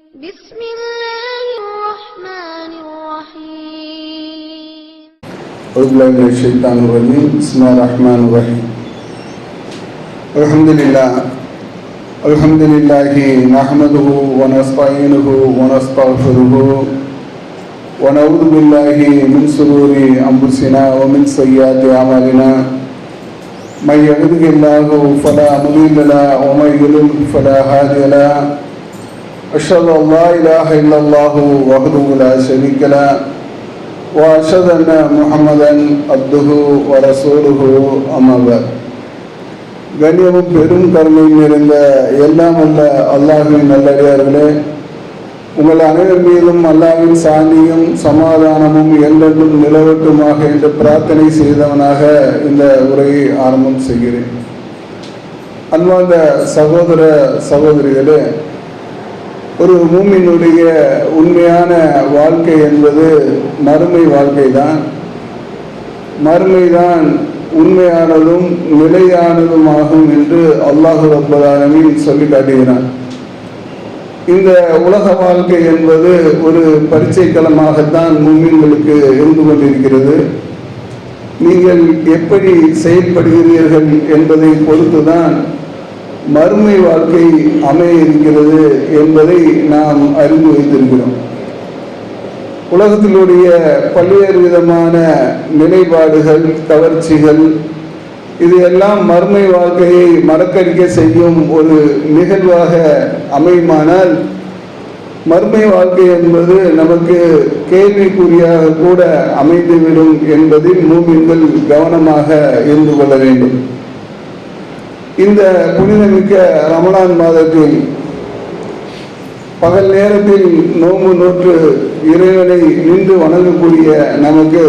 بسم الله الرحمن الرحيم. أعوذ بالله من الشيطان الرجيم. بسم الله الرحمن الرحيم. الحمد لله الحمد لله نحمده ونستعينه ونستغفره ونعوذ بالله من شرور أنفسنا ومن سيئات أعمالنا. من يهده الله فلا مضل له ومن يضلل فلا هادي له. أشهد أن لا إله إلا الله وحده لا شريك له وأشهد أن محمدا عبده ورسوله أما بعد. கண்ணியமும் பெரும் கருணையும் இருந்த எல்லாம் உள்ள அல்லாஹுவின் நல்லடியார்களே உங்கள் அனைவர் மீதும் அல்லாஹின் சாந்தியும் சமாதானமும் என்றென்றும் நிலவட்டுமாக என்று பிரார்த்தனை செய்தவனாக இந்த உரையை ஆரம்பம் செய்கிறேன். அன்பார்ந்த சகோதர சகோதரிகளே ஒரு மூமினுடைய உண்மையான வாழ்க்கை என்பது மறுமை வாழ்க்கை தான் மறுமைதான் உண்மையானதும் நிலையானதுமாகும் என்று அல்லாஹு ரப்பதாலமின் சொல்லி காட்டுகிறான். இந்த உலக வாழ்க்கை என்பது ஒரு பரீட்சை களமாகத்தான் மூமின்களுக்கு இருந்து கொண்டிருக்கிறது. நீங்கள் எப்படி செயல்படுகிறீர்கள் என்பதை பொறுத்துதான் மறுமை வாழ்க்கை அமைய இருக்கிறது என்பதை நாம் அறிந்து வைத்திருக்கிறோம். உலகத்தினுடைய பல்வேறு விதமான நிலைப்பாடுகள் கவர்ச்சிகள் இது எல்லாம் மறுமை வாழ்க்கையை மறக்கடிக்க செய்யும் ஒரு நிகழ்வாக அமையுமானால் மறுமை வாழ்க்கை என்பது நமக்கு கேள்விக்குறியாக கூட அமைந்துவிடும் என்பதில் மூமின்கள் கவனமாக இருந்து கொள்ள வேண்டும். இந்த புனிதமிக்க ரமணான் மாதத்தில் பகல் நேரத்தில் நோம்பு நோற்று இறைவனை நின்று வணங்கக்கூடிய நமக்கு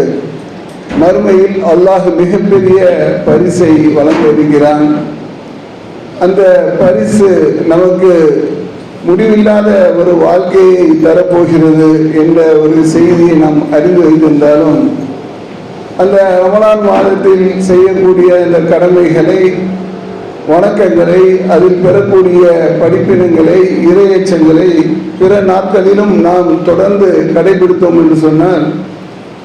மறுமையில் அல்லாஹ் மிகப்பெரிய பரிசை வழங்க இருக்கிறான். அந்த பரிசு நமக்கு முடிவில்லாத ஒரு வாழ்க்கையை தரப்போகிறது என்ற ஒரு செய்தியை நாம் அறிந்து வைத்திருந்தாலும் அந்த ரமலான் மாதத்தில் செய்யக்கூடிய இந்த கடமைகளை வணக்கங்களை அதில் பெறக்கூடிய படிப்பினங்களை இரையச்சங்களை பிற நாட்களிலும் நாம் தொடர்ந்து கடைபிடித்தோம் என்று சொன்னால்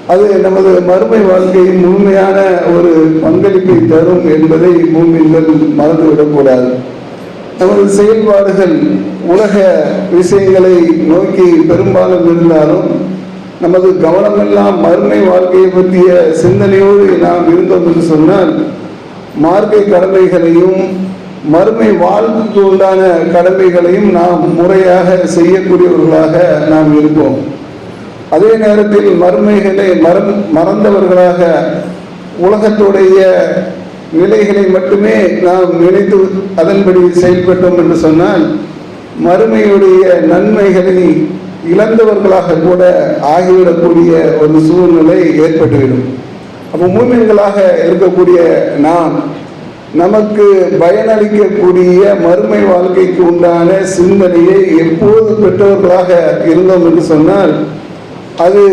அது நமது மறுமை வாழ்க்கையின் முழுமையான ஒரு பங்களிப்பை தரும் என்பதை பூமிகள் மறந்துவிடக்கூடாது. நமது செயல்பாடுகள் உலக விஷயங்களை நோக்கி பெரும்பாலும் இருந்தாலும் நமது கவனமெல்லாம் மறுமை வாழ்க்கையை பற்றிய சிந்தனையோடு நாம் இருந்தோம் என்று சொன்னால் மார்க்கை கடமைகளையும் மறுமை வாழ்வுக்கு உண்டான கடமைகளையும் நாம் முறையாக செய்யக்கூடியவர்களாக நாம் இருப்போம். அதே நேரத்தில் மறுமைகளை மறந் மறந்தவர்களாக உலகத்துடைய நிலைகளை மட்டுமே நாம் நினைத்து அதன்படி செயல்பட்டோம் என்று சொன்னால் மறுமையுடைய நன்மைகளை இழந்தவர்களாக கூட ஆகிவிடக்கூடிய ஒரு சூழ்நிலை ஏற்பட்டுவிடும். அப்போ மூமின்களாக இருக்கக்கூடிய நாம் நமக்கு பயனளிக்கக்கூடிய மறுமை வாழ்க்கைக்கு உண்டான சிந்தனையை எப்போது பெற்றவர்களாக இருந்தோம் என்று சொன்னால் அது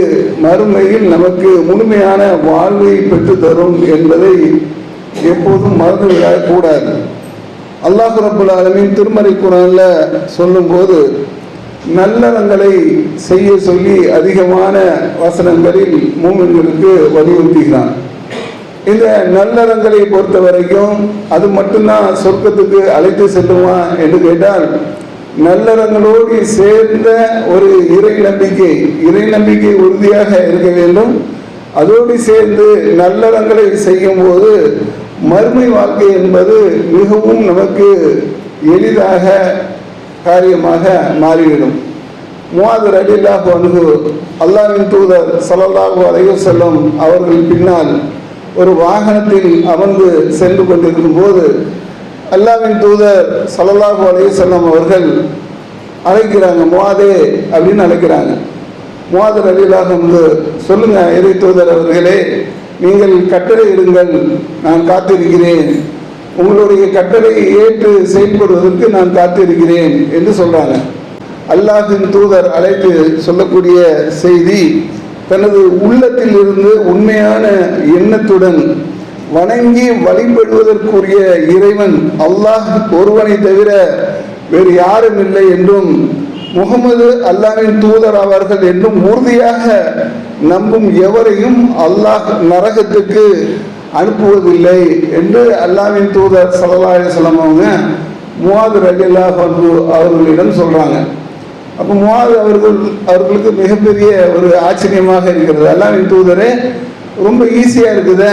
மறுமையில் நமக்கு முழுமையான வாழ்வை பெற்று தரும் என்பதை எப்போதும் மறந்துவிடக் கூடாது. அல்லாஹ் ரபுல் ஆலமின் திருமறை குரான்ல சொல்லும்போது நல்லறங்களை செய்ய சொல்லி அதிகமான வசனங்களில் மூமின்களுக்கு வலியுறுத்துகிறான். இந்த நல்லறங்களை பொறுத்த வரைக்கும் அது மட்டும்தான் சொர்க்கத்துக்கு அழைத்து செல்லுமா என்று கேட்டால் நல்லறங்களோடு சேர்ந்த ஒரு இறை நம்பிக்கை இறை நம்பிக்கை உறுதியாக இருக்க வேண்டும். அதோடு சேர்ந்து நல்லறங்களை செய்யும் போது மறுமை வாழ்க்கை என்பது மிகவும் நமக்கு எளிதாக காரியமாக மாறிவிடும். மூவாது அலில்லாஹ் அன்பு அல்லாவின் தூதர் சல்லல்லாஹு அலைஹி செல்லும் அவர்கள் பின்னால் ஒரு வாகனத்தில் அமர்ந்து சென்று கொண்டிருக்கும் போது அல்லாவின் தூதர் சல்லல்லாஹு அலைஹி செல்லும் அவர்கள் அழைக்கிறாங்க முவாதே அப்படின்னு அழைக்கிறாங்க. மூவாது அலிலாக வந்து சொல்லுங்க இறை தூதர் அவர்களே நீங்கள் கட்டளை இடுங்கள் நான் காத்திருக்கிறேன். உங்களுடைய கட்டளையை ஏற்று செயல்படுவதற்கு நான் காத்திருக்கிறேன் என்று சொல்றாங்க. அல்லாஹின் தூதர் அழைத்து சொல்லக்கூடிய செய்தி தனது உள்ளத்தில் இருந்து உண்மையான எண்ணத்துடன் வணங்கி வழிபடுவதற்குரிய இறைவன் அல்லாஹ் ஒருவனை தவிர வேறு யாரும் இல்லை என்றும் முகமது அல்லாஹின் தூதர் அவர்கள் என்றும் உறுதியாக நம்பும் எவரையும் அல்லாஹ் நரகத்துக்கு அனுப்புவதில்லை என்று அல்லாவின் தூதர் சலலாய அவங்க முவாது ரஜில்லா பந்து அவர்களிடம் சொல்கிறாங்க அப்போ முவாது அவர்கள் அவர்களுக்கு மிகப்பெரிய ஒரு ஆச்சரியமாக இருக்கிறது. அல்லாவின் தூதரே ரொம்ப ஈஸியாக இருக்குது.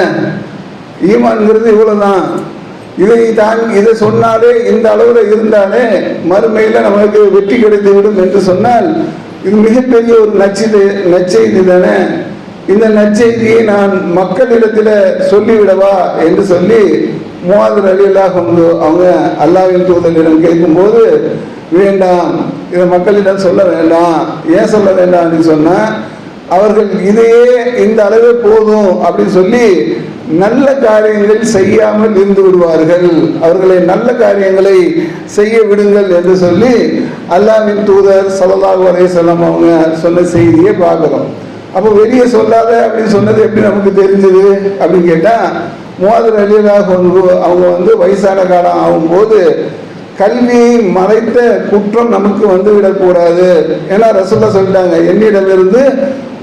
ஈமான்ங்கிறது இவ்வளவுதான். இதை தான் இதை சொன்னாலே இந்த அளவில் இருந்தாலே மறுமையில் நமக்கு வெற்றி கிடைத்து விடும் என்று சொன்னால் இது மிகப்பெரிய ஒரு நச்செய்தி நற்செய்தி தானே. இந்த நற்செய்தியை நான் மக்களிடத்தில் சொல்லிவிடவா என்று சொல்லி மூவாதர் அலியல்லாக அவங்க அல்லாவின் தூதரிடம் கேட்கும்போது வேண்டாம் இதை மக்களிடம் சொல்ல வேண்டாம். ஏன் சொல்ல வேண்டாம்? அப்படின்னு சொன்னால் அவர்கள் இதையே இந்த அளவே போதும் அப்படின்னு சொல்லி நல்ல காரியங்கள் செய்யாமல் இருந்து விடுவார்கள். அவர்களை நல்ல காரியங்களை செய்ய விடுங்கள் என்று சொல்லி அல்லாவின் தூதர் ஸல்லல்லாஹு அலைஹி வஸல்லம் அவங்க சொன்ன செய்தியை பார்க்குறோம். அப்போ வெளியே சொல்லாத அப்படின்னு சொன்னது எப்படி நமக்கு தெரிஞ்சது அப்படின்னு கேட்டால் மூவாதர் அலியலாக அவங்க வந்து வயசான காலம் ஆகும்போது கல்வியை மறைத்த குற்றம் நமக்கு வந்து விடக்கூடாது ஏன்னா ரசூல்லா சொல்லிட்டாங்க என்னிடமிருந்து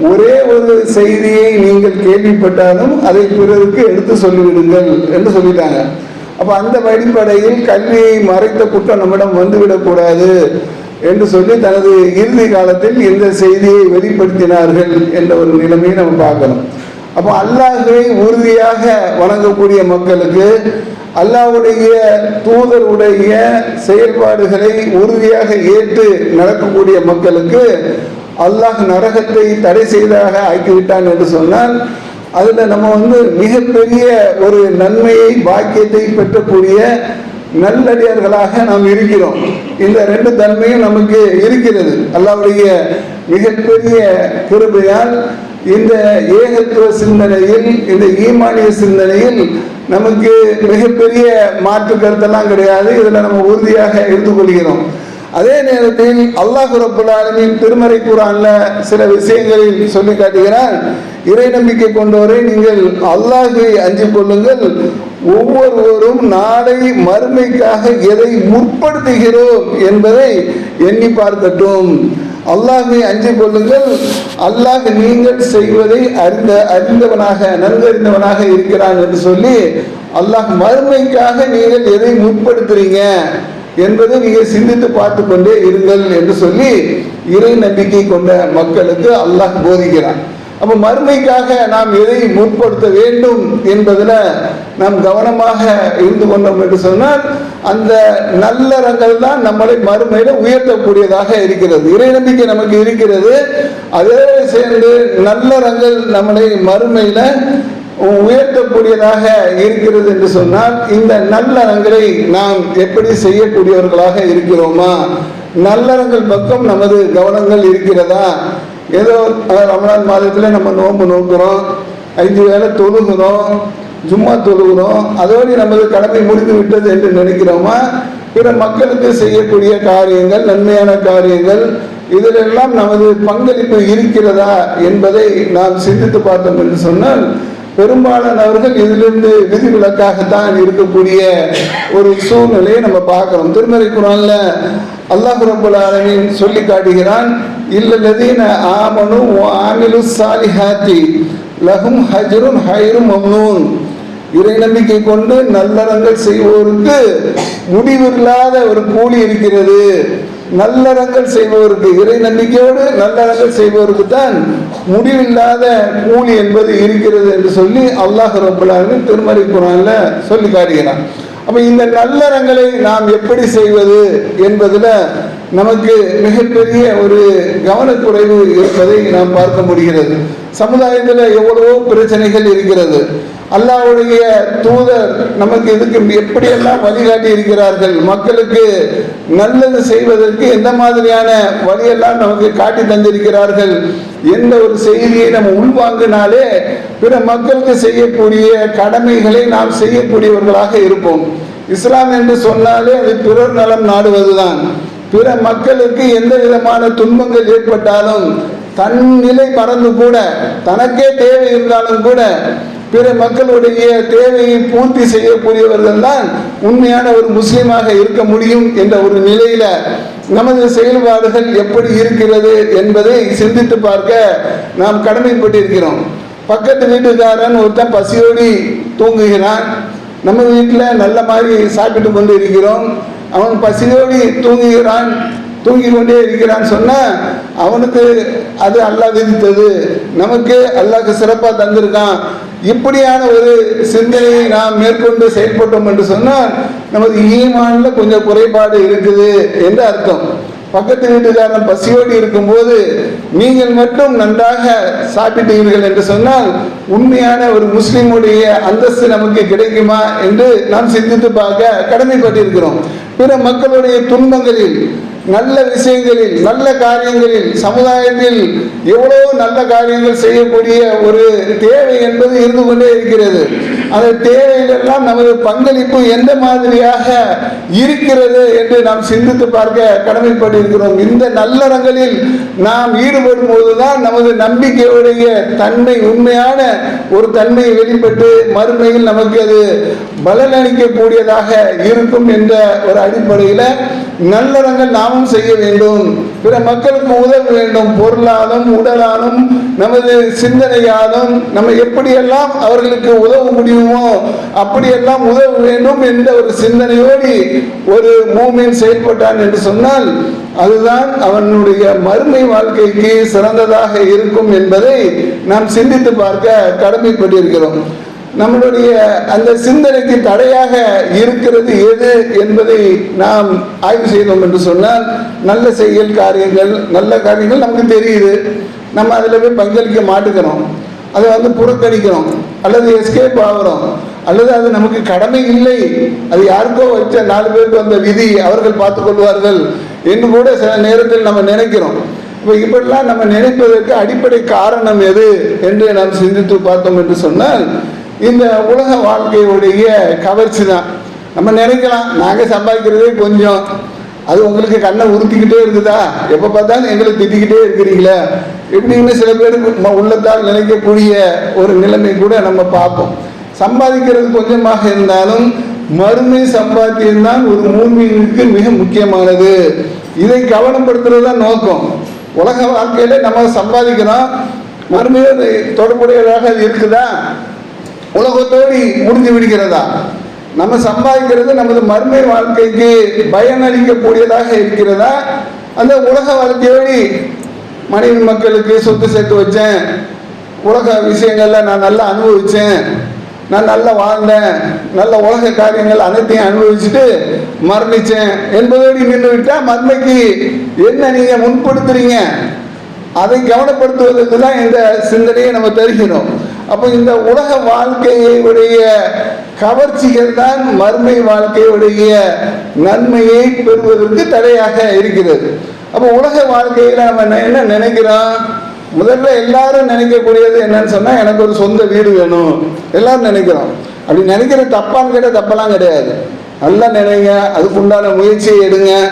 ஒரே ஒரு செய்தியை நீங்கள் கேள்விப்பட்டாலும் அதை பிறருக்கு எடுத்து சொல்லிவிடுங்கள் என்று சொல்லிட்டாங்க. அப்போ அந்த அடிப்படையில் கல்வியை மறைத்த குற்றம் நம்மிடம் வந்துவிடக்கூடாது என்று சொல்லி தனது இறுதி காலத்தில் இந்த செய்தியை வெளிப்படுத்தினார்கள் என்ற ஒரு நிலைமையை நம்ம பார்க்கணும். அப்போ அல்லாஹை உறுதியாக வணங்கக்கூடிய மக்களுக்கு அல்லாஹ்வுடைய தூதருடைய செயல்பாடுகளை உறுதியாக ஏற்று நடக்கக்கூடிய மக்களுக்கு அல்லாஹ் நரகத்தை தடை செய்ததாக ஆக்கிவிட்டான் என்று சொன்னால் அதில் நம்ம வந்து மிகப்பெரிய ஒரு நன்மையை பாக்கியத்தை பெற்றக்கூடிய நல்லடியார்களாக நாம் இருக்கிறோம். இந்த ரெண்டு தன்மையும் நமக்கு இருக்கிறது. அல்லாவுடைய மிகப்பெரிய கிருபையால் இந்த ஏகத்துவ சிந்தனையில் இந்த ஈமானிய சிந்தனையில் நமக்கு மிகப்பெரிய மாற்று கருத்தெல்லாம் கிடையாது. இதில் நம்ம உறுதியாக இருந்து கொள்கிறோம். அதே நேரத்தில் அல்லாஹ் ரப்புல் திருமறை குரான்ல சில விஷயங்களில் சொல்லி காட்டுகிறார். இறை நம்பிக்கை கொண்டவரை நீங்கள் அல்லாஹை அஞ்சு கொள்ளுங்கள். ஒவ்வொருவரும் நாளை மறுமைக்காக எதை முற்படுத்துகிறோம் என்பதை எண்ணி பார்க்கட்டும். அல்லாஹை அஞ்சு கொள்ளுங்கள். அல்லாஹ் நீங்கள் செய்வதை அறிந்த அறிந்தவனாக நன்கறிந்தவனாக இருக்கிறான் என்று சொல்லி அல்லாஹ் மறுமைக்காக நீங்கள் எதை முற்படுத்துறீங்க என்பதை நீங்கள் சிந்தித்து பார்த்து கொண்டே இருங்கள் என்று சொல்லி இறை நம்பிக்கை கொண்ட மக்களுக்கு அல்லாஹ் போதிக்கிறான். அப்ப மறுமைக்காக நாம் எதை முற்படுத்த வேண்டும் என்பதில் நாம் கவனமாக இருந்து கொண்டோம் என்று சொன்னால் அந்த நல்லறங்கள் தான் நம்மளை மறுமையில உயர்த்தக்கூடியதாக இருக்கிறது. இறை நம்பிக்கை நமக்கு இருக்கிறது. அதே சேர்ந்து நல்லறங்கள் நம்மளை மறுமையில உயர்த்தக்கூடியதாக இருக்கிறது என்று சொன்னால் இந்த நல்லறங்களை நாம் எப்படி செய்யக்கூடியவர்களாக இருக்கிறோமா? நல்லறங்கள் பக்கம் நமது கவனங்கள் இருக்கிறதா? ஏதோ ரமணான் மாதத்தில் நம்ம நோன்பு நோக்கிறோம் ஐந்து வேளை தொழுகிறோம் சும்மா தொழுகிறோம் அதோடு நமது கடமை முடிந்து விட்டது என்று நினைக்கிறோமா? பிற மக்களுக்கு செய்யக்கூடிய காரியங்கள் நன்மையான காரியங்கள் இதிலெல்லாம் நமது பங்களிப்பு இருக்கிறதா என்பதை நாம் சிந்தித்து பார்த்தோம் என்று சொன்னால் பெரும்பாலானவர்கள் இதிலிருந்து விதிவிலக்காகத்தான் இருக்கக்கூடிய ஒரு சூழ்நிலையை நம்ம பார்க்கிறோம். திருமறை குரான்ல அல்லாஹ் ரபுல் ஆலமின் சொல்லி காட்டுகிறான் இல்லல்லதீன ஆமனு ஆமிலு சாலிஹாத்தி லஹும் ஹஜ்ரும் ஹைரும் மம்னூன். இறை நம்பிக்கை கொண்டு நல்லறங்கள் செய்வோருக்கு முடிவில்லாத ஒரு கூலி இருக்கிறது. நல்லறங்கள் செய்பவருக்கு இறை நம்பிக்கையோடு நல்லறங்கள் செய்பவருக்கு தான் முடிவில்லாத கூலி என்பது இருக்கிறது என்று சொல்லி அல்லாஹ் ரபுல்லாவின் திருமறை குரான்ல சொல்லி காட்டுகிறான். அப்ப இந்த நல்லறங்களை நாம் எப்படி செய்வது என்பதுல நமக்கு மிகப்பெரிய ஒரு கவனக்குறைவு இருப்பதை நாம் பார்க்க முடிகிறது. சமுதாயத்தில் எவ்வளவோ பிரச்சனைகள் இருக்கிறது. அல்லாவுடைய தூதர் நமக்கு இதுக்கு எப்படியெல்லாம் வழிகாட்டி இருக்கிறார்கள்? மக்களுக்கு நல்லது செய்வதற்கு எந்த மாதிரியான வழியெல்லாம் நமக்கு காட்டி தந்திருக்கிறார்கள்? எந்த ஒரு செய்தியை நம்ம உள்வாங்கினாலே பிற மக்களுக்கு செய்யக்கூடிய கடமைகளை நாம் செய்யக்கூடியவர்களாக இருப்போம். இஸ்லாம் என்று சொன்னாலே அது பிறர் நலம் நாடுவதுதான். பிற மக்களுக்கு எந்த விதமான துன்பங்கள் ஏற்பட்டாலும் தன் நிலை மறந்து கூட தனக்கே தேவை இருந்தாலும் கூட பிற மக்களுடைய தேவையை பூர்த்தி செய்யக்கூடியவர்கள் தான் உண்மையான ஒரு முஸ்லீமாக இருக்க முடியும் என்ற ஒரு நிலையில நமது செயல்பாடுகள் எப்படி இருக்கிறது என்பதை சிந்தித்து பார்க்க நாம் கடமைப்பட்டிருக்கிறோம். பக்கத்து வீட்டுக்காரன் ஒருத்தன் பசியோடி தூங்குகிறான். நம்ம வீட்டில் நல்ல மாதிரி சாப்பிட்டு கொண்டு இருக்கிறோம். அவன் பசியோடு தூங்குகிறான் தூங்கி கொண்டே இருக்கிறான் சொன்னால் அவனுக்கு அது அல்லாஹ் விதித்தது நமக்கு அல்லாஹ்க்கு சிறப்பாக தந்திருக்கான். இப்படியான ஒரு சிந்தனையை நாம் மேற்கொண்டு செயல்பட்டோம் என்று சொன்னால் நமது ஈமான்ல கொஞ்சம் குறைபாடு இருக்குது என்று அர்த்தம். பக்கத்து வீட்டுக்காரன் பசியோடு இருக்கும்போது நீங்கள் மட்டும் நன்றாக சாப்பிட்டீர்கள் என்று சொன்னால் உண்மையான ஒரு முஸ்லிமுடைய அந்தஸ்து நமக்கு கிடைக்குமா என்று நாம் சிந்தித்து பார்க்க கடமைப்பட்டிருக்கிறோம். பிற மக்களுடைய துன்பங்களில் நல்ல விஷயங்களில் நல்ல காரியங்களில் சமுதாயத்தில் எவ்வளோ நல்ல காரியங்கள் செய்யக்கூடிய ஒரு தேவை என்பது இருந்து கொண்டே இருக்கிறது. அந்த தேவையிலெல்லாம் நமது பங்களிப்பு எந்த மாதிரியாக இருக்கிறது என்று நாம் சிந்தித்து பார்க்க கடமைப்பட்டிருக்கிறோம். இந்த நல்லறங்களில் நாம் ஈடுபடும் போதுதான் நமது நம்பிக்கையுடைய தன்மை உண்மையான ஒரு தன்மையை வெளிப்பட்டு மறுமையில் நமக்கு அது பலனளிக்கக்கூடியதாக இருக்கும் என்ற ஒரு அடிப்படையில் நல்லறங்கள் நாமும் செய்ய வேண்டும். பிற மக்களுக்கு உதவ வேண்டும். பொருளாலும் உடலாலும் நமது சிந்தனையாலும் நம்ம எப்படியெல்லாம் அவர்களுக்கு உதவ முடியுமோ அப்படியெல்லாம் உதவ வேண்டும் என்ற ஒரு சிந்தனையோடு ஒரு மூமின் செயல்பட்டான் என்று சொன்னால் அதுதான் அவனுடைய மறுமை வாழ்க்கைக்கு சிறந்ததாக இருக்கும் என்பதை நாம் சிந்தித்து பார்க்க கடமைப்பட்டிருக்கிறோம். நம்மளுடைய அந்த சிந்தனைக்கு தடையாக இருக்கிறது எது என்பதை நாம் ஆய்வு செய்தோம் என்று சொன்னால் நல்ல செயல் காரியங்கள் நல்ல காரியங்கள் நமக்கு தெரியுது. நம்ம அதில் போய் பங்களிக்க மாட்டுக்கிறோம் அதை வந்து புறக்கணிக்கிறோம். அல்லது எஸ்கேப் ஆகிறோம். அல்லது அது நமக்கு கடமை இல்லை. அது யாருக்கோ வச்ச நாலு பேருக்கு வந்த விதி அவர்கள் பார்த்து கொள்வார்கள் என்று கூட சில நேரத்தில் நம்ம நினைக்கிறோம். இப்போ இப்படிலாம் நம்ம நினைப்பதற்கு அடிப்படை காரணம் எது என்று நாம் சிந்தித்து பார்த்தோம் என்று சொன்னால் இந்த உலக வாழ்க்கையுடைய கவர்ச்சி தான். நம்ம நினைக்கலாம் நாங்கள் சம்பாதிக்கிறதே கொஞ்சம். அது உங்களுக்கு கண்ணை உறுத்திக்கிட்டே இருக்குதா? எப்போ பார்த்தாலும் எங்களை திட்டிக்கிட்டே இருக்கிறீங்களே. இப்படின்னு சில பேருக்கு உள்ளத்தால் நினைக்கக்கூடிய ஒரு நிலைமை கூட நம்ம பார்ப்போம். சம்பாதிக்கிறது கொஞ்சமாக இருந்தாலும் மறுமை சம்பாத்தியம் தான் ஒரு மூமியினுக்கு மிக முக்கியமானது. இதை கவனப்படுத்துறது தான் நோக்கம். உலக வாழ்க்கையில நம்ம சம்பாதிக்கிறோம். மறுமையோடு தொடர்புடையதாக அது இருக்குதா? உலகத்தோடு முடிஞ்சு விடுகிறதா? நம்ம சம்பாதிக்கிறது நமது மர்மை வாழ்க்கைக்கு பயனளிக்கக்கூடியதாக இருக்கிறதா? அந்த உலக வாழ்க்கையோடு மனைவி மக்களுக்கு சொத்து சேர்த்து வச்சேன். உலக விஷயங்கள்ல நான் நல்லா அனுபவிச்சேன். நான் நல்லா வாழ்ந்தேன். நல்ல உலக காரியங்கள் அனைத்தையும் அனுபவிச்சுட்டு மரணிச்சேன். என்பதோடு நின்று விட்டா மருமைக்கு என்ன நீங்க முன்படுத்துறீங்க? அதை கவனப்படுத்துவதற்கு தான் இந்த சிந்தனையை நம்ம தருகிறோம். அப்போ இந்த உலக வாழ்க்கையுடைய கவர்ச்சிகள் தான் மறுமை வாழ்க்கையுடைய நன்மையை பெறுவதற்கு தடையாக இருக்கிறது. அப்போ உலக வாழ்க்கையில் நம்ம என்ன- நினைக்கிறோம்? முதல்ல எல்லாரும் நினைக்கக்கூடியது என்னன்னு சொன்னால் எனக்கு ஒரு சொந்த வீடு வேணும். எல்லாரும் நினைக்கிறோம். அப்படி நினைக்கிற தப்பான்னு கேட்டால் தப்பெல்லாம் கிடையாது. நல்லா நினைங்க அதுக்கு உண்டான முயற்சியை எடுங்க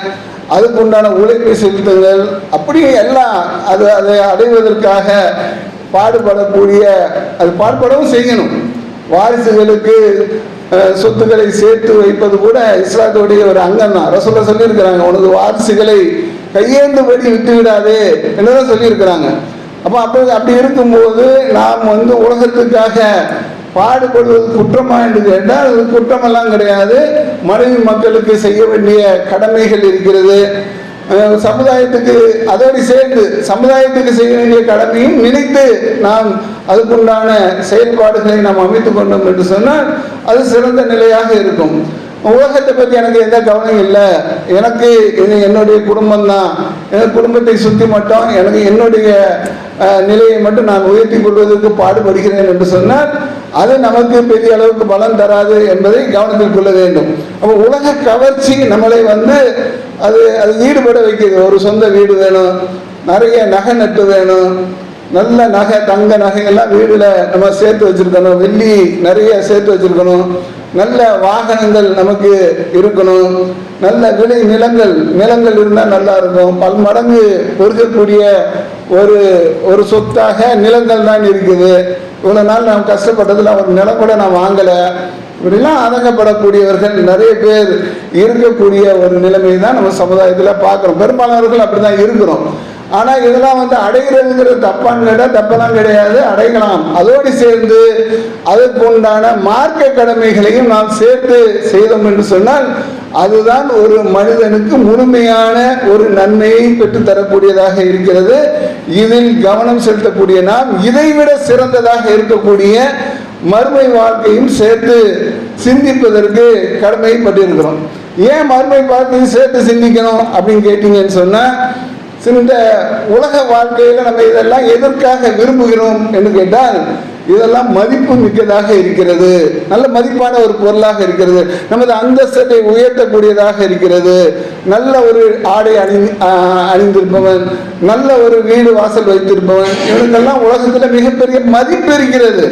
அதுக்கு உண்டான உழைப்பை செலுத்துங்கள். அப்படியே எல்லாம் அது அதை அடைவதற்காக பாடுபடக்கூடிய அது பாடுபடவும் செய்யணும். வாரிசுகளுக்கு சொத்துக்களை சேர்த்து வைப்பது கூட இஸ்லாத்துடைய ஒரு அங்கம் தான் ரசூல்லா சொல்லியிருக்கிறாங்க உனது வாரிசுகளை கையேந்தபடி விட்டு விடாதே என்னதான் சொல்லியிருக்கிறாங்க. அப்போ அப்போ அப்படி இருக்கும்போது நாம் வந்து உலகத்துக்காக பாடுபடுவது குற்றமா என்று கேட்டால் அது குற்றமெல்லாம் கிடையாது. மனைவி மக்களுக்கு செய்ய வேண்டிய கடமைகள் இருக்கிறது. சமுதாயத்துக்கு அதோடு சேர்ந்து சமுதாயத்துக்கு செய்ய வேண்டிய கடமையும் நினைத்து நாம் அதுக்குண்டான செயல்பாடுகளை நாம் அமைத்துக் கொண்டோம் என்று சொன்னால் அது சிறந்த நிலையாக இருக்கும். உலகத்தை பற்றி எனக்கு எந்த கவனம் இல்லை. எனக்கு இது என்னுடைய குடும்பம் தான் எனக்கு குடும்பத்தை சுற்றி மட்டும் எனக்கு என்னுடைய நிலையை மட்டும் நான் உயர்த்தி கொள்வதற்கு பாடுபடுகிறேன் என்று சொன்னால் அது நமக்கு பெரிய அளவுக்கு பலம் தராது என்பதை கவனத்தில் கொள்ள வேண்டும். அப்போ உலக கவர்ச்சி நம்மளை வந்து அது அது ஈடுபட வைக்கிறது. ஒரு சொந்த வீடு வேணும் நிறைய நகை நட்டு வேணும் நல்ல நகை தங்க நகைகள்லாம் வீடுல நம்ம சேர்த்து வச்சிருக்கணும் வெள்ளி நிறைய சேர்த்து வச்சிருக்கணும். நல்ல வாகனங்கள் நமக்கு இருக்கணும். நல்ல விளை நிலங்கள் நிலங்கள் இருந்தால் நல்லா இருக்கும். பல்மடங்கு பெருகக்கூடிய ஒரு ஒரு சொத்தாக நிலங்கள் தான் இருக்குது. இவ்வளோ நாள் நாம் கஷ்டப்பட்டதில் ஒரு நிலம் கூட நான் வாங்கலை. இப்படிலாம் ஆதங்கப்படக்கூடியவர்கள் நிறைய பேர் இருக்கக்கூடிய ஒரு நிலைமை தான் நம்ம சமுதாயத்தில் பார்க்குறோம். பெரும்பாலானவர்கள் அப்படி தான் இருக்கிறோம். ஆனால் இதெல்லாம் வந்து அடைகிறதுங்கிறது தப்பான்னு கேட்டால் தப்பெல்லாம் கிடையாது அடையலாம் அதோடு சேர்ந்து அதற்கு உண்டான மார்க்க கடமைகளையும் நாம் சேர்த்து செய்தோம் என்று சொன்னால் அதுதான் ஒரு மனிதனுக்கு முழுமையான ஒரு நன்மையை பெற்றுத்தரக்கூடியதாக இருக்கிறது. இதில் கவனம் செலுத்தக்கூடிய நாம் இதைவிட சிறந்ததாக இருக்கக்கூடிய மறுமை வாழ்க்கையும் சேர்த்து சிந்திப்பதற்கு கடமைப்பட்டிருக்கிறோம். ஏன் மறுமை வாழ்க்கையும் சேர்த்து சிந்திக்கணும் அப்படின்னு கேட்டீங்கன்னு சொன்னால் இந்த உலக வாழ்க்கையில் நம்ம இதெல்லாம் எதற்காக விரும்புகிறோம் என்று கேட்டால் இதெல்லாம் மதிப்பு மிக்கதாக இருக்கிறது. நல்ல மதிப்பான ஒரு பொருளாக இருக்கிறது. நமது அந்தஸ்தை உயர்த்தக்கூடியதாக இருக்கிறது. நல்ல ஒரு ஆடை அணி அணிந்திருப்பவன் நல்ல ஒரு வீடு வாசல் வைத்திருப்பவன் இவனுக்கெல்லாம் உலகத்தில் மிகப்பெரிய மதிப்பு இருக்கிறது.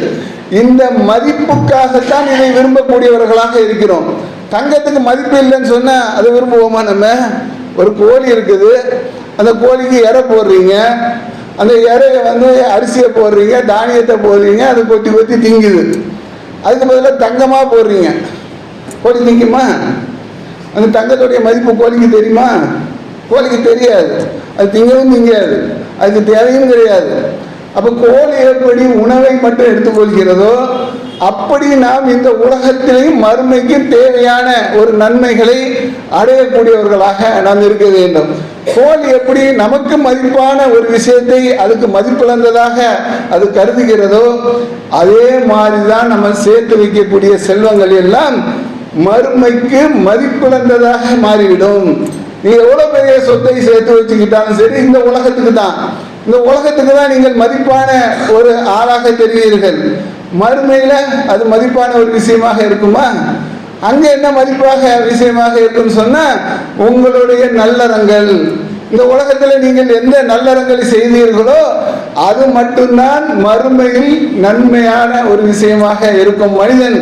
இந்த மதிப்புக்காகத்தான் இதை விரும்பக்கூடியவர்களாக இருக்கிறோம். தங்கத்துக்கு மதிப்பு இல்லைன்னு சொன்னால் அதை விரும்புவோமா நம்ம? ஒரு கோழி இருக்குது. அந்த கோழிக்கு இறை போடுறீங்க. அந்த இறைய வந்து அரிசியை போடுறீங்க தானியத்தை போடுறீங்க அது கொத்தி கொத்தி திங்குது. அதுக்கு பதிலாக தங்கமாக போடுறீங்க. கோழி திங்குமா? அந்த தங்கத்துடைய மதிப்பு கோழிக்கு தெரியுமா? கோழிக்கு தெரியாது. அது திங்கவும் திங்காது. அதுக்கு தேவையும் கிடையாது. அப்போ கோழி எப்படி உணவை மட்டும் எடுத்துக்கொள்கிறதோ அப்படி நாம் இந்த உலகத்திலேயும் மறுமைக்கு தேவையான ஒரு நன்மைகளை அடையக்கூடியவர்களாக நாம் இருக்க வேண்டும். கோழி எப்படி நமக்கு மதிப்பான ஒரு விஷயத்தை அதுக்கு மதிப்பிழந்ததாக அது கருதுகிறதோ அதே மாதிரி தான் நம்ம சேர்த்து வைக்கக்கூடிய செல்வங்கள் எல்லாம் மறுமைக்கு மதிப்பிழந்ததாக மாறிவிடும். நீ எவ்வளவு பெரிய சொத்தை சேர்த்து வச்சுக்கிட்டாலும் சரி இந்த உலகத்துக்கு தான். இந்த உலகத்துக்கு தான் நீங்கள் மதிப்பான ஒரு ஆளாக தெரிவீர்கள். மறுமையில அது மதிப்பான ஒரு விஷயமாக இருக்குமா? அங்கே என்ன மதிப்பாக விஷயமாக இருக்குன்னு சொன்னால் உங்களுடைய நல்லறங்கள். இந்த உலகத்தில் நீங்கள் எந்த நல்லறங்களை செய்தீர்களோ அது மட்டும்தான் மறுமையில் நன்மையான ஒரு விஷயமாக இருக்கும் மனிதன்.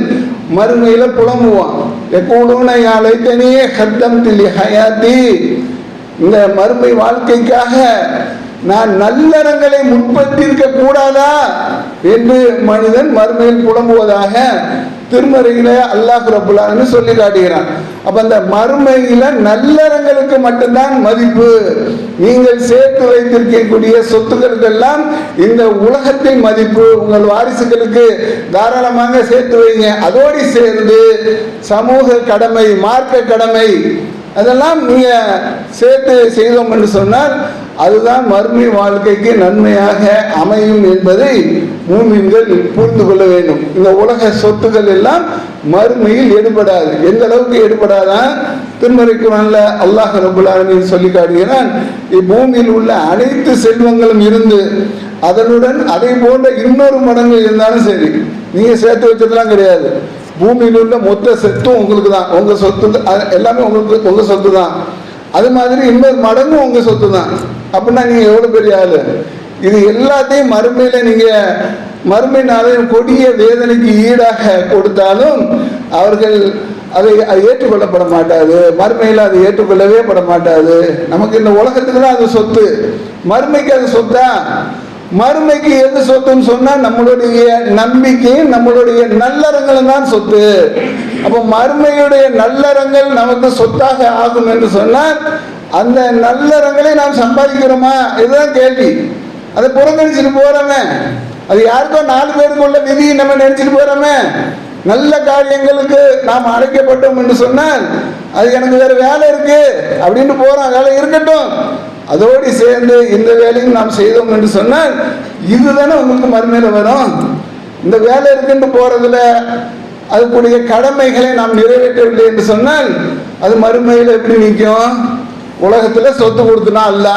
மறுமையில் புலம்புவான். எப்போதும் லைத்தனியே ஹத்தம் தில்லி ஹயாத்தி. இந்த மறுமை வாழ்க்கைக்காக நான் நல்லறங்களை முற்படுத்தியிருக்க கூடாதா என்று மனிதன் மறுமையில் புலம்புவதாக திருமறையில அல்லாஹ் ரபுல்லான்னு சொல்லி காட்டுகிறான். அப்ப அந்த மறுமையில நல்லறங்களுக்கு மட்டும்தான் மதிப்பு. நீங்கள் சேர்த்து வைத்திருக்கக்கூடிய சொத்துக்களுக்கெல்லாம் இந்த உலகத்தின் மதிப்பு. உங்கள் வாரிசுகளுக்கு தாராளமாக சேர்த்து வைங்க. அதோடு சேர்ந்து சமூக கடமை மார்க்க கடமை அதெல்லாம் நீங்க சேர்த்து செய்தோம் என்று சொன்னால் அதுதான் மறுமை வாழ்க்கைக்கு நன்மையாக அமையும் என்பதை மூமின்கள் புரிந்து கொள்ள வேண்டும். இந்த உலக சொத்துக்கள் எல்லாம் மறுமையில் எடுபடாது. எந்த அளவுக்கு எடுபடாதா? திருமறைக்கு வரல அல்லாஹ் ரபுல்லாமின் சொல்லி காட்டுகிறான் இப்பூமியில் உள்ள அனைத்து செல்வங்களும் இருந்து அதனுடன் அதை போன்ற இன்னொரு மடங்கு இருந்தாலும் சரி நீங்க சேர்த்து வச்சதெல்லாம் கிடையாது. பூமியில் உள்ள மொத்த சொத்தும் உங்களுக்கு தான். உங்க சொத்து அது எல்லாமே உங்களுக்கு உங்க சொத்து தான் அது மாதிரி இன்னொரு மடங்கும் உங்க சொத்து தான் அப்படின்னா நீங்க எவ்வளவு பெரிய ஆளு? இது எல்லாத்தையும் மறுமையில நீங்க மறுமை நாளில் கொடிய வேதனைக்கு ஈடாக கொடுத்தாலும் அவர்கள் அதை அது ஏற்றுக்கொள்ளப்பட மாட்டாது. மறுமையில் அது ஏற்றுக்கொள்ளவே பட மாட்டாது. நமக்கு இந்த உலகத்துக்கு தான் அது சொத்து. மறுமைக்கு அது சொத்தா? மறுமைக்கு எது சொத்துன்னு சொன்னா நம்மளுடைய நம்பிக்கையும் நம்மளுடைய நல்லறங்களும் தான் சொத்து. அப்போ மறுமையுடைய நல்லறங்கள் நமக்கு சொத்தாக ஆகும் என்று சொன்னால் அந்த நல்லறங்களை நாம் சம்பாதிக்கிறோமா? இதுதான் கேள்வி. அதை புறக்கணிச்சுட்டு போறோமே. அது யாருக்கோ நாலு பேருக்குள்ள விதி நம்ம நினைச்சிட்டு போறோமே. நல்ல காரியங்களுக்கு நாம் அழைக்கப்பட்டோம் என்று சொன்னால் அது எனக்கு வேற வேலை இருக்கு அப்படின்னு போறோம். வேலை இருக்கட்டும். அதோடு சேர்ந்து இந்த வேலையும் நாம் செய்தோம் என்று சொன்னால் இதுதானே உங்களுக்கு மறுமையில வரும். இந்த வேலை இருக்குன்னு போறதுல அதுக்குரிய கடமைகளை நாம் நிறைவேற்றவில்லை என்று சொன்னால் அது மறுமையில் எப்படி நிற்கும்? உலகத்துல சொத்து கொடுத்துனா அல்ல.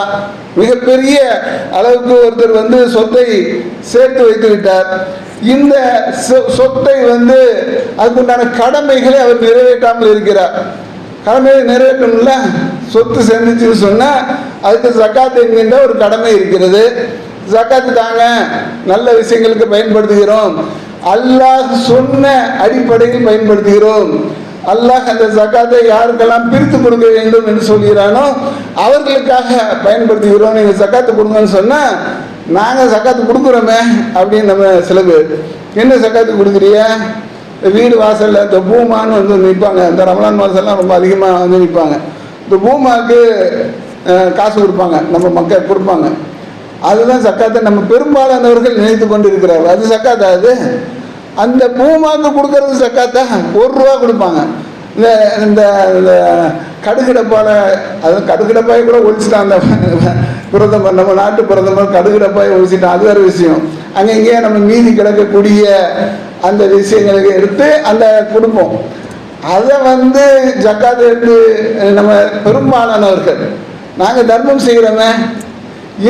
மிகப்பெரிய அளவுக்கு ஒருத்தர் வந்து சொத்தை சேர்த்து வைத்து விட்டார். இந்த சொ- சொத்தை வந்து அதுக்குண்டான கடமைகளை அவர் நிறைவேற்றாமல் இருக்கிறார். கடமையை நிறைவேற்றணும்ல? சொத்து சேர்ந்துச்சுன்னு சொன்னால் அதுக்கு ஜக்காத் என்கின்ற ஒரு கடமை இருக்கிறது. ஜக்காத்து தாங்க நல்ல விஷயங்களுக்கு பயன்படுத்துகிறோம். அல்லாஹ் சொன்ன அடிப்படையில் பயன்படுத்துகிறோம். அல்லாஹ் அந்த ஜக்காத்தை யாருக்கெல்லாம் பிரித்து கொடுக்க வேண்டும் என்று சொல்கிறானோ அவர்களுக்காக பயன்படுத்துகிறோம். நீங்கள் ஜக்காத்து கொடுங்கன்னு சொன்னால் நாங்கள் ஜக்காத்து கொடுக்குறோமே அப்படின்னு நம்ம சில பேர் என்ன ஜக்காத்து கொடுக்குறிய வீடு வாசலில் இந்த பூமான்னு வந்து நிற்பாங்க இந்த ரமலான் மாதம்லாம் ரொம்ப அதிகமாக வந்து நிற்பாங்க இந்த பூமாவுக்கு காசு கொடுப்பாங்க. நம்ம மக்கள் கொடுப்பாங்க. அதுதான் சக்காத்தை நம்ம பெரும்பாலானவர்கள் நினைத்து கொண்டு இருக்கிறார்கள் அது சக்காத்தா அது? அந்த பூமாக்கு கொடுக்கறது சக்காத்தா ஒரு ரூபா கொடுப்பாங்க. இந்த இந்த இந்த கடுகு அது கடுகு டப்பாயை கூட ஒழிச்சிட்டான் அந்த பிரதமர். நம்ம நாட்டு பிரதமர் கடுகு டப்பாயை ஒழிச்சிட்டான். அது வேறு விஷயம். அங்கே இங்கேயே நம்ம மீதி கிடக்கக்கூடிய அந்த விஷயங்களுக்கு எடுத்து அந்த கொடுப்போம். அதை வந்து ஜக்காத்து எடுத்து நம்ம பெரும்பாலானவர்கள் நாங்கள் தர்மம் செய்கிறோமே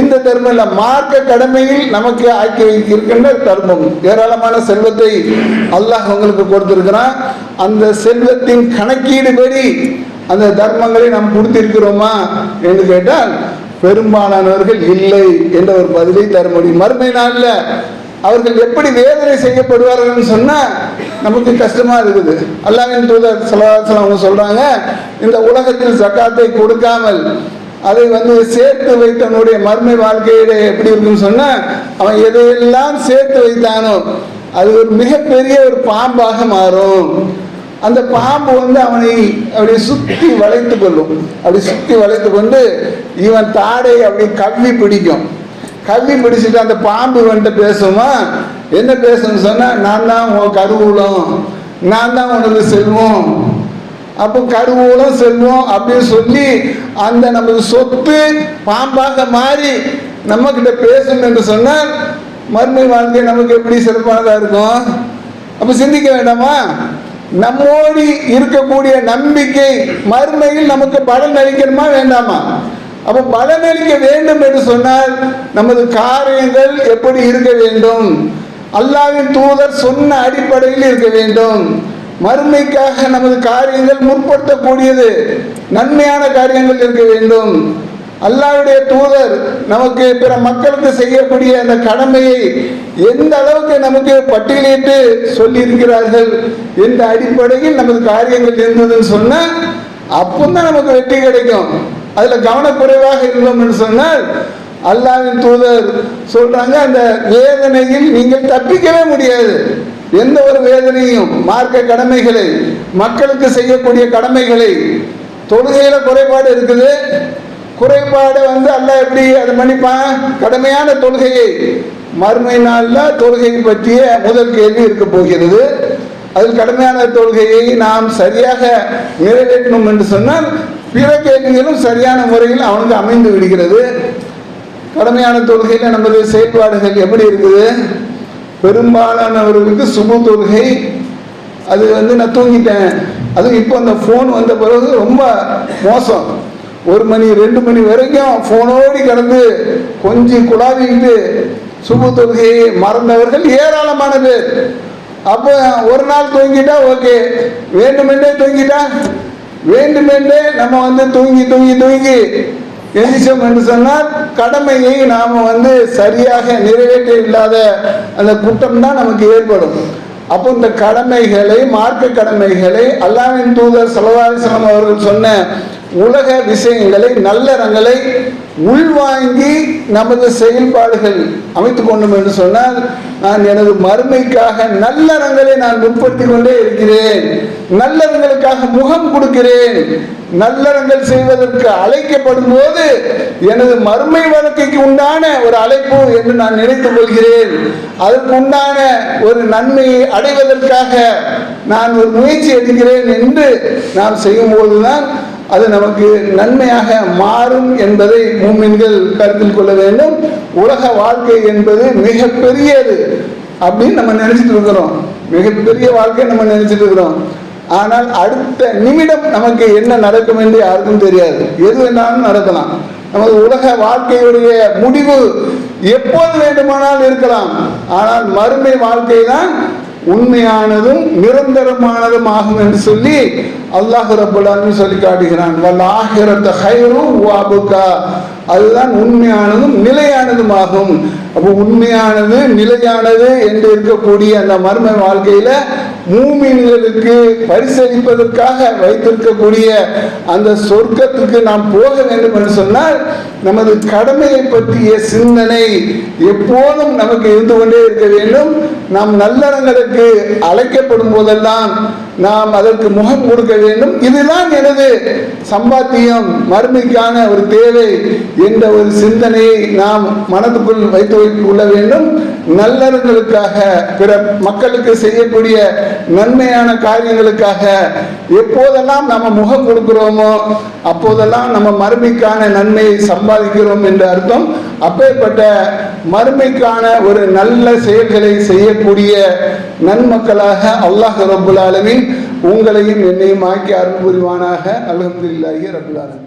இந்த தர்மம் இல்லை மார்க்க கடமையில் நமக்கு ஆக்கி வைக்கின்ற தர்மம் ஏராளமான செல்வத்தை அல்லாஹ் உங்களுக்கு கொடுத்திருக்கிறான். அந்த செல்வத்தின் கணக்கீடு படி அந்த தர்மங்களை நாம் கொடுத்திருக்கிறோமா என்று கேட்டால் பெரும்பாலானவர்கள் இல்லை என்ற ஒரு பதிலை தர முடியும். மறுமை நாளில் அவர்கள் எப்படி வேதனை செய்யப்படுவார்கள் சொன்னால் நமக்கு கஷ்டமாக இருக்குது. அல்லாவின் தூதர் சலாசலம் அவங்க சொல்கிறாங்க இந்த உலகத்தில் சக்காத்தை கொடுக்காமல் அதை வந்து சேர்த்து வைத்தவனுடைய மர்மை வாழ்க்கையில எப்படி இருக்குன்னு சொன்னா அவன் எதையெல்லாம் சேர்த்து வைத்தானோ அது ஒரு மிகப்பெரிய ஒரு பாம்பாக மாறும். அந்த பாம்பு வந்து அவனை அப்படி சுத்தி வளைத்து கொள்ளும். அப்படி சுத்தி வளைத்து கொண்டு இவன் தாடை அப்படி கவ்வி பிடிக்கும். கவ்வி பிடிச்சிட்டு அந்த பாம்பு வந்துட்டு பேசுமா என்ன பேசுன்னு சொன்னா நான் தான் உன் கருவூலம் நான் தான் உனக்கு செல்வம். அப்போ கருவூலம் செல்வம் அப்படின்னு சொல்லி அந்த நமது சொத்து பாம்பாக மாறி நம்ம கிட்ட பேசணும் என்று சொன்னால் மறுமை வாழ்க்கை நமக்கு எப்படி சிறப்பானதாக இருக்கும்? அப்போ சிந்திக்க வேண்டாமா? நம்மோடு இருக்கக்கூடிய நம்பிக்கை மறுமையில் நமக்கு பலன் அளிக்கணுமா வேண்டாமா? அப்போ பலன் அளிக்க வேண்டும் என்று சொன்னால் நமது காரியங்கள் எப்படி இருக்க வேண்டும்? அல்லாவின் தூதர் சொன்ன அடிப்படையில் இருக்க வேண்டும். மறுமைக்காக நமது காரியங்கள் முற்படுத்தக்கூடியது. நன்மையான காரியங்கள் இருக்க வேண்டும். அல்லாவுடைய தூதர் நமக்கு பிற மக்களுக்கு செய்யக்கூடிய அந்த கடமையை எந்த அளவுக்கு நமக்கு பட்டியலிட்டு சொல்லியிருக்கிறார்கள் என்ற அடிப்படையில் நமது காரியங்கள் இருந்ததுன்னு சொன்னால் அப்பந்தான் நமக்கு வெற்றி கிடைக்கும். அதில் கவனக்குறைவாக இருந்தோம் என்று சொன்னால் அல்லாவின் தூதர் சொல்றாங்க அந்த வேதனையில் நீங்கள் தப்பிக்கவே முடியாது. எந்த ஒரு வேதனையும் மார்க்க கடமைகளை மக்களுக்கு செய்யக்கூடிய கடமைகளை தொழுகையில குறைபாடு இருக்குது. குறைபாடு வந்து அல்ல எப்படி அது மன்னிப்பான்? கடமையான தொழுகையை. மறுமை நாளில் தொழுகை பற்றிய முதல் கேள்வி இருக்க போகிறது. அதில் கடமையான தொழுகையை நாம் சரியாக நிறைவேற்றணும் என்று சொன்னால் பிற கேள்விகளும் சரியான முறையில் அவனுக்கு அமைந்து விடுகிறது. கடமையான தொழுகையில் நமது செயல்பாடுகள் எப்படி இருக்குது? பெரும்பாலானவர்களுக்கு சுபு தொழுகை அது வந்து நான் தூங்கிட்டேன். அதுவும் இப்போ அந்த ஃபோன் வந்த பிறகு ரொம்ப மோசம். ஒரு மணி ரெண்டு மணி வரைக்கும் ஃபோனோடி கடந்து கொஞ்சம் குழாவிக்கிட்டு சுபு தொழுகையை மறந்தவர்கள் ஏராளமான பேர். அப்போ ஒரு நாள் தூங்கிட்டா ஓகே. வேண்டுமென்றே தூங்கிட்டா. வேண்டுமென்றே நம்ம வந்து தூங்கி தூங்கி தூங்கி எந்திரிச்சோம் என்று சொன்னால் கடமையை நாம வந்து சரியாக நிறைவேற்ற இல்லாத அந்த குற்றம் தான் நமக்கு ஏற்படும். அப்போ இந்த கடமைகளை மார்க்க கடமைகளை அல்லாவின் தூதர் சலவாரிசனம் அவர்கள் சொன்ன உலக விஷயங்களை நல்லறங்களை உள்வாங்கி நமது செயல்பாடுகள் அமைத்து கொண்டோம் என்று சொன்னால் நான் எனது மறுமைக்காக நல்லறங்களை நான் முற்படுத்தி கொண்டே இருக்கிறேன். நல்லறங்களுக்காக முகம் கொடுக்கிறேன். நல்லறங்கள் செய்வதற்கு அழைக்கப்படும் போது எனது மறுமை வாழ்க்கைக்கு உண்டான ஒரு அழைப்பு என்று நான் நினைத்துக் கொள்கிறேன். அதற்கு உண்டான ஒரு நன்மையை அடைவதற்காக நான் ஒரு முயற்சி எடுக்கிறேன் என்று நாம் செய்யும் போதுதான் அது நமக்கு நன்மையாக மாறும் என்பதை மூமின்கள் கருத்தில் கொள்ள வேண்டும். உலக வாழ்க்கை என்பது மிக பெரியது அப்படின்னு நம்ம நினைச்சிட்டு இருக்கிறோம். மிகப்பெரிய வாழ்க்கை நம்ம நினைச்சிட்டு இருக்கிறோம். ஆனால் அடுத்த நிமிடம் நமக்கு என்ன நடக்கும் என்று யாருக்கும் தெரியாது. எது வேணாலும் நடக்கலாம். நமது உலக வாழ்க்கையுடைய முடிவு எப்போது வேண்டுமானால் இருக்கலாம். ஆனால் மறுமை வாழ்க்கை தான் உண்மையானதும் நிரந்தரமானதும் ஆகும் என்று சொல்லி அல்லாஹ் ரபுல்லாமி சொல்லி காட்டுகிறான். வல்லாஹிரத்த ஹைரு வாபுகா அதுதான் உண்மையானதும் நிலையானதும் ஆகும். அப்போ உண்மையானது நிலையானது என்று இருக்கக்கூடிய அந்த மர்ம வாழ்க்கையில மூமின்களுக்கு பரிசளிப்பதற்காக வைத்திருக்கக்கூடிய அந்த சொர்க்கத்துக்கு நாம் போக வேண்டும் என்று சொன்னால் நமது கடமையை பற்றிய சிந்தனை எப்போதும் நமக்கு இருந்து கொண்டே இருக்க வேண்டும். நாம் நல்லறங்களுக்கு அழைக்கப்படும் போதெல்லாம் நாம் அதற்கு முகம் கொடுக்க வேண்டும். இதுதான் எனது சம்பாத்தியம் மறுமைக்கான ஒரு தேவை என்ற ஒரு சிந்தனையை நாம் மனதுக்குள் வைத்து வைத்துக் கொள்ள வேண்டும். நல்லறங்களுக்காக பிற மக்களுக்கு செய்யக்கூடிய நன்மையான காரியங்களுக்காக எப்போதெல்லாம் நம்ம முகம் கொடுக்கிறோமோ அப்போதெல்லாம் நம்ம மறுமைக்கான நன்மையை சம்பாதிக்கிறோம் என்று அர்த்தம். அப்பேற்பட்ட மறுமைக்கான ஒரு நல்ல செயல்களை செய்யக்கூடிய நன்மக்களாக அல்லாஹ் ரபுல் ஆலமின் உங்களையும் என்னையும் ஆக்கி அருள் புரிவானாக. அலமதுல்லாஹி ரபுல் ஆலமின்.